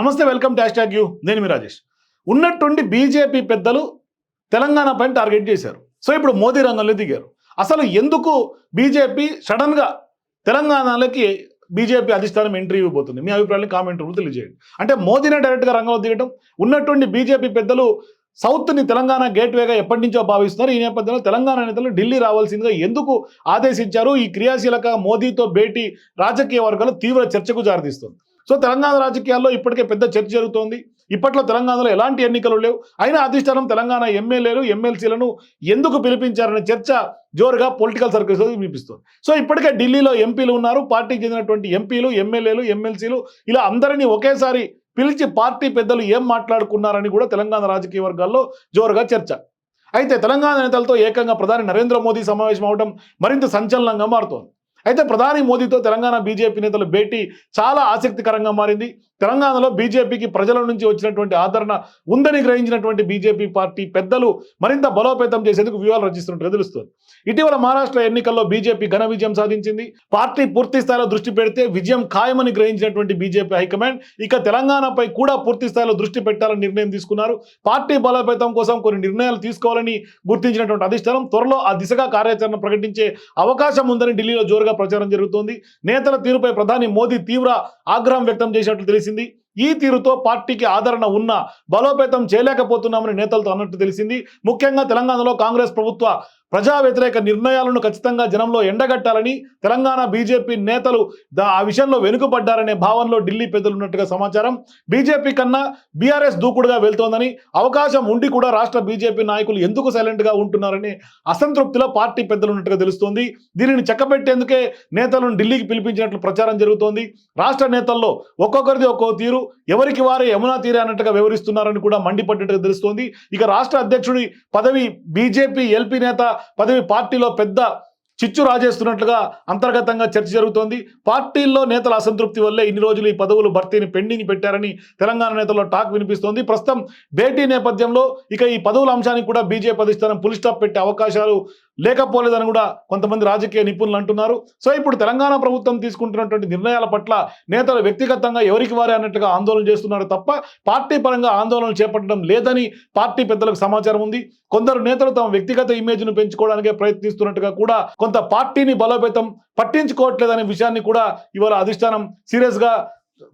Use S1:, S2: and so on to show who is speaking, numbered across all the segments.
S1: నమస్తే welcome to hash you. నేను మీ రాజేష్. ఉన్నట్టుండి బీజేపీ పెద్దలు తెలంగాణ పైన టార్గెట్ చేశారు. సో ఇప్పుడు మోదీ రంగంలో దిగారు. అసలు ఎందుకు బీజేపీ సడన్గా తెలంగాణలోకి బీజేపీ అధిష్టానం ఎంట్రీ ఇవ్వబోతుంది? మీ అభిప్రాయాన్ని కామెంట్ రూపంలో తెలియజేయండి. అంటే మోదీనే డైరెక్ట్గా రంగంలో దిగడం ఉన్నటువంటి బీజేపీ పెద్దలు సౌత్ని తెలంగాణ గేట్వేగా ఎప్పటి నుంచో భావిస్తున్నారు. ఈ నేపథ్యంలో తెలంగాణ నేతలు ఢిల్లీ రావాల్సిందిగా ఎందుకు ఆదేశించారు? ఈ క్రియాశీలక మోదీతో భేటీ రాజకీయ వర్గాలు తీవ్ర చర్చకు జారితీస్తుంది సో తెలంగాణ రాజకీయాల్లో ఇప్పటికే పెద్ద చర్చ జరుగుతోంది. ఇప్పట్లో తెలంగాణలో ఎలాంటి ఎన్నికలు లేవు. అయినా అధిష్టానం తెలంగాణ ఎమ్మెల్యేలు ఎమ్మెల్సీలను ఎందుకు పిలిపించారనే చర్చ జోరుగా పొలిటికల్ సర్కిల్స్ వినిపిస్తుంది. సో ఇప్పటికే ఢిల్లీలో ఎంపీలు ఉన్నారు. పార్టీకి చెందినటువంటి ఎంపీలు ఎమ్మెల్యేలు ఎమ్మెల్సీలు ఇలా అందరినీ ఒకేసారి పిలిచి పార్టీ పెద్దలు ఏం మాట్లాడుకున్నారని కూడా తెలంగాణ రాజకీయ వర్గాల్లో జోరుగా చర్చ. అయితే తెలంగాణ నేతలతో ఏకంగా ప్రధాని నరేంద్ర మోదీ సమావేశం అవడం మరింత సంచలనంగా మారుతోంది. అయితే ప్రధాని మోదీతో తెలంగాణ బీజేపీ నేతల భేటీ చాలా ఆసక్తికరంగా మారింది. తెలంగాణలో బీజేపీకి ప్రజల నుంచి వచ్చినటువంటి ఆదరణ ఉందని గ్రహించినటువంటి బీజేపీ పార్టీ పెద్దలు మరింత బలోపేతం చేసేందుకు వ్యూహాలు రచిస్తున్నట్టుగా తెలుస్తుంది. ఇటీవల మహారాష్ట్ర ఎన్నికల్లో బీజేపీ ఘన విజయం సాధించింది. పార్టీ పూర్తి స్థాయిలో దృష్టి పెడితే విజయం ఖాయమని గ్రహించినటువంటి బీజేపీ హైకమాండ్ ఇక తెలంగాణపై కూడా పూర్తి స్థాయిలో దృష్టి పెట్టాలని నిర్ణయం తీసుకున్నారు. పార్టీ బలోపేతం కోసం కొన్ని నిర్ణయాలు తీసుకోవాలని గుర్తించినటువంటి అధిష్టానం త్వరలో ఆ దిశగా కార్యాచరణ ప్రకటించే అవకాశం ఉందని ఢిల్లీలో జోరుగా ప్రచారం జరుగుతోంది. నేతల తీరుపై ప్రధాని మోదీ తీవ్ర ఆగ్రహం వ్యక్తం చేసినట్లు తెలిసింది. ఈ తీరుతో పార్టీకి ఆదరణ ఉన్నా బలోపేతం చేయలేకపోతున్నామని నేతలతో అన్నట్టు తెలిసింది. ముఖ్యంగా తెలంగాణలో కాంగ్రెస్ ప్రభుత్వ ప్రజా వ్యతిరేక నిర్ణయాలను ఖచ్చితంగా జనంలో ఎండగట్టాలని తెలంగాణ బీజేపీ నేతలు ఆ విషయంలో వెనుకబడ్డారనే భావనలో ఢిల్లీ పెద్దలు ఉన్నట్టుగా సమాచారం. బీజేపీ కన్నా బీఆర్ఎస్ దూకుడుగా వెళ్తోందని అవకాశం ఉండి కూడా రాష్ట్ర బీజేపీ నాయకులు ఎందుకు సైలెంట్గా ఉంటున్నారని అసంతృప్తిలో పార్టీ పెద్దలు ఉన్నట్టుగా తెలుస్తోంది. దీనిని చక్కబెట్టేందుకే నేతలను ఢిల్లీకి పిలిపించినట్లు ప్రచారం జరుగుతోంది. రాష్ట్ర నేతల్లో ఒక్కొక్కరిది ఒక్కో తీరు. ఎవరికి వారే యమునా తీరే అన్నట్టుగా వివరిస్తున్నారని కూడా మండిపడ్డట్టుగా తెలుస్తోంది. ఇక రాష్ట్ర అధ్యక్షుడి పదవి బీజేపీ ఎల్పీ నేత పదవి పార్టీలో పెద్ద చిచ్చు రాజేస్తున్నట్లుగా అంతర్గతంగా చర్చ జరుగుతోంది. పార్టీల్లో నేతల అసంతృప్తి వల్లే ఇన్ని రోజులు ఈ పదవులు భర్తీని పెండింగ్ పెట్టారని తెలంగాణ నేతల్లో టాక్ వినిపిస్తోంది. ప్రస్తుతం భేటీ నేపథ్యంలో ఇక ఈ పదవుల అంశానికి కూడా బీజేపీ అధిష్టానం పులిస్టాప్ పెట్టే అవకాశాలు లేకపోలేదని కూడా కొంతమంది రాజకీయ నిపుణులు అంటున్నారు. సో ఇప్పుడు తెలంగాణ ప్రభుత్వం తీసుకుంటున్నటువంటి నిర్ణయాల పట్ల నేతలు వ్యక్తిగతంగా ఎవరికి వారే అన్నట్టుగా ఆందోళన చేస్తున్నారు తప్ప పార్టీ పరంగా ఆందోళన చేపట్టడం లేదని పార్టీ పెద్దలకు సమాచారం ఉంది. కొందరు నేతలు తమ వ్యక్తిగత ఇమేజ్ను పెంచుకోవడానికే ప్రయత్నిస్తున్నట్టుగా కూడా కొంత పార్టీని బలోపేతం పట్టించుకోవట్లేదనే విషయాన్ని కూడా ఇవాళ అధిష్టానం సీరియస్గా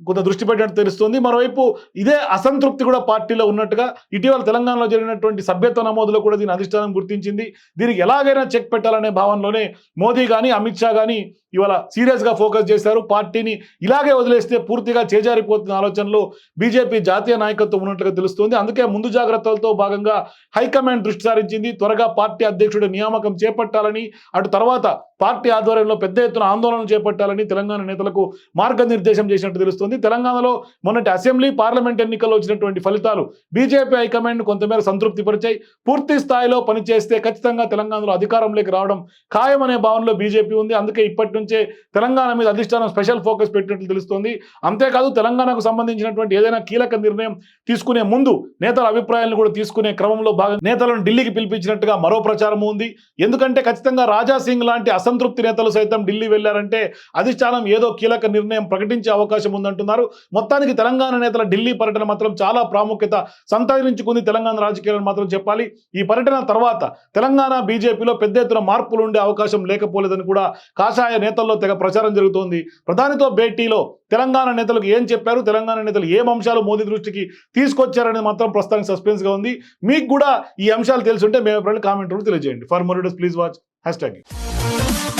S1: కొంత దృష్టి పెట్టినట్టు తెలుస్తుంది. మరోవైపు ఇదే అసంతృప్తి కూడా పార్టీలో ఉన్నట్టుగా ఇటీవల తెలంగాణలో జరిగినటువంటి సభ్యత్వ నమోదులో కూడా దీని అధిష్టానం గుర్తించింది. దీనికి ఎలాగైనా చెక్ పెట్టాలనే భావనలోనే మోదీ కానీ అమిత్ షా కానీ ఇవాళ సీరియస్గా ఫోకస్ చేశారు. పార్టీని ఇలాగే వదిలేస్తే పూర్తిగా చేజారిపోతున్న ఆలోచనలో బీజేపీ జాతీయ నాయకత్వం ఉన్నట్లుగా తెలుస్తుంది. అందుకే ముందు జాగ్రత్తలతో భాగంగా హైకమాండ్ దృష్టి సారించింది. త్వరగా పార్టీ అధ్యక్షుడి నియామకం చేపట్టాలని అటు తర్వాత పార్టీ ఆధ్వర్యంలో పెద్ద ఎత్తున ఆందోళన చేపట్టాలని తెలంగాణ నేతలకు మార్గనిర్దేశం చేసినట్టు తెలుస్తుంది. తెలంగాణలో మొన్నటి అసెంబ్లీ పార్లమెంట్ ఎన్నికల్లో వచ్చినటువంటి ఫలితాలు బీజేపీ హైకమాండ్ కొంతమేర సంతృప్తి పరిచాయి పూర్తి స్థాయిలో పనిచేస్తే ఖచ్చితంగా తెలంగాణలో అధికారంలోకి రావడం ఖాయమనే భావనలో బీజేపీ ఉంది. అందుకే ఇప్పటి నుంచే తెలంగాణ మీద అధిష్టానం స్పెషల్ ఫోకస్ పెట్టినట్లు తెలుస్తోంది. అంతేకాదు తెలంగాణకు సంబంధించినటువంటి ఏదైనా కీలక నిర్ణయం తీసుకునే ముందు నేతల అభిప్రాయాలను కూడా తీసుకునే క్రమంలో భాగంగా నేతలను ఢిల్లీకి పిలిపించినట్టుగా మరో ప్రచారం ఉంది. ఎందుకంటే ఖచ్చితంగా రాజా సింగ్ లాంటి అసంతృప్తి నేతలు సైతం ఢిల్లీ వెళ్ళారంటే అధిష్టానం ఏదో కీలక నిర్ణయం ప్రకటించే అవకాశం ఉందంటున్నారు. మొత్తానికి తెలంగాణ నేతల ఢిల్లీ పర్యటన మాత్రం చాలా ప్రాముఖ్యత సంతరించుకుంది. తెలంగాణ రాజకీయాలను మాత్రం చెప్పాలి. ఈ పర్యటన తర్వాత తెలంగాణ బీజేపీలో పెద్ద ఎత్తున మార్పులు ఉండే అవకాశం లేకపోలేదని కూడా కాషాయ నేతల్లో తెగ ప్రచారం జరుగుతోంది. ప్రధానితో భేటీలో తెలంగాణ నేతలకు ఏం చెప్పారు? తెలంగాణ నేతలు ఏం అంశాలు మోదీ దృష్టికి తీసుకొచ్చారనేది మాత్రం ప్రస్తుతానికి సస్పెన్స్గా ఉంది. మీకు కూడా ఈ అంశాలు తెలుసుంటే మేము కామెంట్ తెలియజేయండి. For more please watch hashtag